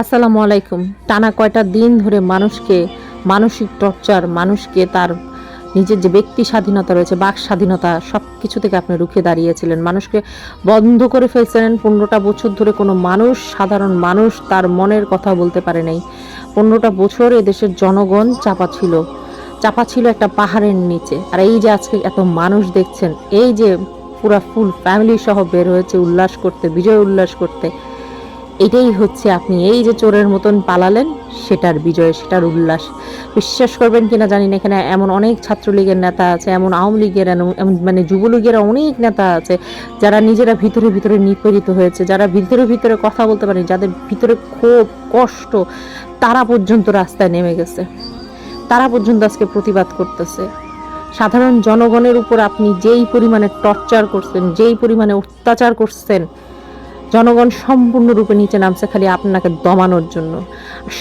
আসসালামু আলাইকুম। টানা কয়টা দিন ধরে মানুষকে, মানসিক টর্চার, মানুষকে তার নিজের যে ব্যক্তি স্বাধীনতা রয়েছে, বাক স্বাধীনতা সব কিছু থেকে আপনি রুখে দাঁড়িয়েছিলেন। মানুষকে বন্ধ করে ফেলছিলেন। পনেরোটা বছর ধরে কোনো মানুষ, সাধারণ মানুষ তার মনের কথা বলতে পারে নাই। পনেরোটা বছর এদেশের জনগণ চাপা ছিল। চাপা ছিল একটা পাহাড়ের নিচে। আর এই যে আজকে এত মানুষ দেখছেন, এই যে পুরা ফুল ফ্যামিলি সহ বের হয়েছে উল্লাস করতে, বিজয় উল্লাস করতে এটাই হচ্ছে আপনি এই যে চোরের মতন পালালেন, সেটার বিজয়, সেটার উল্লাস। বিশ্বাস করবেন কিনা জানি না, এখানে এমন অনেক ছাত্রলীগের নেতা আছে, এমন আওয়ামী লীগের এমন- মানে যুবলীগের অনেক নেতা আছে, যারা নিজেরা ভিতরে ভিতরে নিপীড়িত হয়েছে, যারা ভিতরে ভিতরে কথা বলতে পারে যাদের ভিতরে ক্ষোভ, কষ্ট, তারা পর্যন্ত রাস্তায় নেমে গেছে। তারা পর্যন্ত আজকে প্রতিবাদ করতেছে। সাধারণ জনগণের উপর আপনি যেই পরিমাণে টর্চার করছেন, যেই পরিমাণে অত্যাচার করছেন জনগণ সম্পূর্ণরূপে নিচে নামছে, খালি আপনাকে দমানোর জন্য।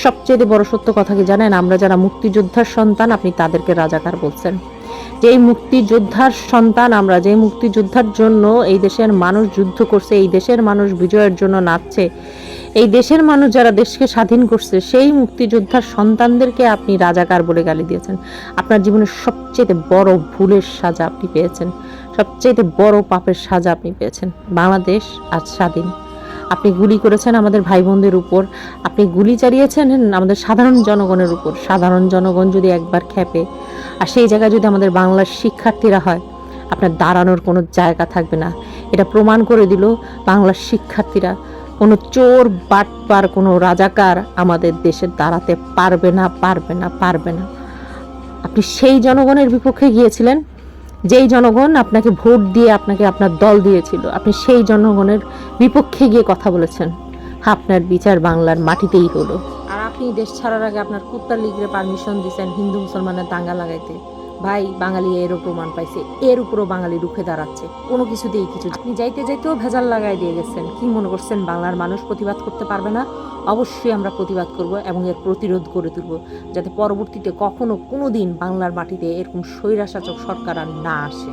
সবচেয়ে বড় সত্য কথা কি জানেন? আমরা যারা মুক্তিযোদ্ধার সন্তান, আপনি তাদেরকে রাজাকার বলছেন। যেই মুক্তিযোদ্ধার সন্তান আমরা, যেই মুক্তিযোদ্ধার জন্য এই দেশের মানুষ যুদ্ধ করছে, এই দেশের মানুষ বিজয়ের জন্য নাচছে, এই দেশের মানুষ যারা দেশকে স্বাধীন করছে, সেই মুক্তিযোদ্ধার সন্তানদেরকে আপনি রাজাকার বলে গালি দিয়েছেন। আপনার জীবনের সবচেয়ে বড় ভুলের সাজা আপনি পেয়েছেন। সবচেয়ে বড় পাপের সাজা আপনি পেয়েছেন। বাংলাদেশ আজ স্বাধীন। আপনি গুলি করেছেন আমাদের ভাই বোনদের উপর। আপনি গুলি চালিয়েছেন আমাদের সাধারণ জনগণের উপর। সাধারণ জনগণ যদি একবার খেপে, আর সেই জায়গায় যদি আমাদের বাংলার শিক্ষার্থীরা হয়, আপনার দাঁড়ানোর কোনো জায়গা থাকবে না। এটা প্রমাণ করে দিল বাংলার শিক্ষার্থীরা, কোনো চোর, বাটপার, কোনো রাজাকার আমাদের দেশে দাঁড়াতে পারবে না পারবে না পারবে না। আপনি সেই জনগণের বিপক্ষে গিয়েছিলেন যেই জনগণ আপনাকে ভোট দিয়ে আপনাকে আপনার দল দিয়েছিল, আপনি সেই জনগণের বিপক্ষে গিয়ে কথা বলেছেন। আপনার বিচার বাংলার মাটিতেই হলো। আর আপনি দেশ ছাড়ার আগে আপনার কুত্তার লিগরে পারমিশন দিয়েছেন হিন্দু মুসলমানের দাঙ্গা লাগাইতে। ভাই, বাঙালি এরও প্রমাণ পাইছে, এর উপরও বাঙালি রুখে দাঁড়াচ্ছে। কোনো কিছুতেই কিছু আপনি যাইতে যাইতেও ভেজাল লাগাই দিয়ে গেছেন। কি মনে করছেন, বাংলার মানুষ প্রতিবাদ করতে পারবে না? অবশ্যই আমরা প্রতিবাদ করব এবং এর প্রতিরোধ করে তুলব, যাতে পরবর্তীতে কখনো কোনো দিন বাংলার মাটিতে এরকম স্বৈরাশাচক সরকার আর না আসে।